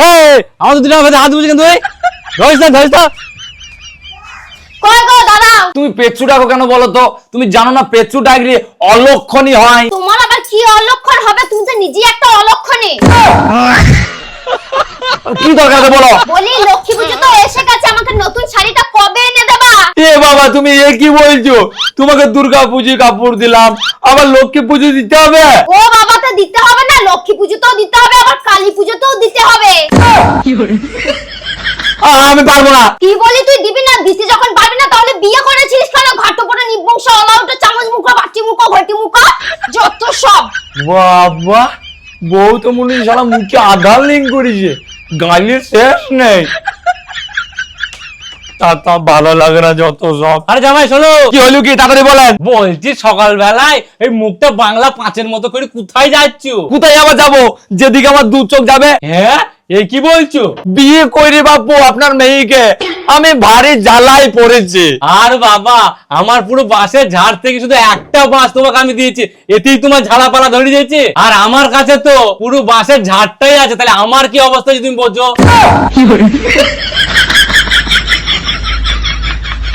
আমার তো দুটো হাত বুঝে কিন্তু ধরিস না ধরিস না। কই গো দাদা? তুমি পেট্রু ডাকো কেন বলো তো? তুমি জানো না পেট্রু ডাকলে অলক্ষণই হয়। তোমার আবার কি অলক্ষণ হবে? তুমি তো নিজেই একটা অলক্ষণী। কি দরকার বলো? বলি লক্ষ্মী পুজো তো এসে গেছে আমাকে নতুন শাড়িটা কবে এনে দেবা? এ বাবা তুমি এ কি বলছো? তোমাকে দুর্গা পুজো কাপড় দিলাম আবার লক্ষ্মী পুজো দিতে হবে? ও বাবা তো দিতে হবে না। লক্ষ্মী পুজোতেও দিতে হবে আবার কালী পুজোতেও দিতে হবে। আমি পারব না। কি বলি তুই দিবি না? দিতে যখন পারবি না তাহলে বিয়ে করেছিস কেন? ঘাটো পরে নিবংশ অলাউটা চামচ মুখা বাটি মুখা ঘটি মুখা যত সব। বাবা বউ তো মনে হয় সারা মুখে আধার লিঙ্ক করেছে। গালির শেষ নেই। তা তা ভালো লাগে না যত সব। আরে জামাই শোনো। কি হলো কি? তাড়াতাড়ি বলেন। বলছি সকালবেলায় এই মুখটা বাংলা পাঁচের মতো করে কোথায় যাচ্ছ? কোথায় আবার যাব? যেদিকে আমার দু চোখ যাবে। হ্যাঁ? এই কি বলছো? বিয়ে করে বাপু আপনার মেয়েকে। আমি ভারী জ্বালাই পড়েছি। আর বাবা আমার পুরো বাঁশের ঝাড় থেকে শুধু একটা বাঁশ তোমাকে আমি দিয়েছি। এতেই তোমার ঝাড়া পালা ধরে দিয়েছে। আর আমার কাছে তো পুরো বাঁশের ঝাড়টাই আছে। তাহলে আমার কি অবস্থা যদি তুমি বোঝো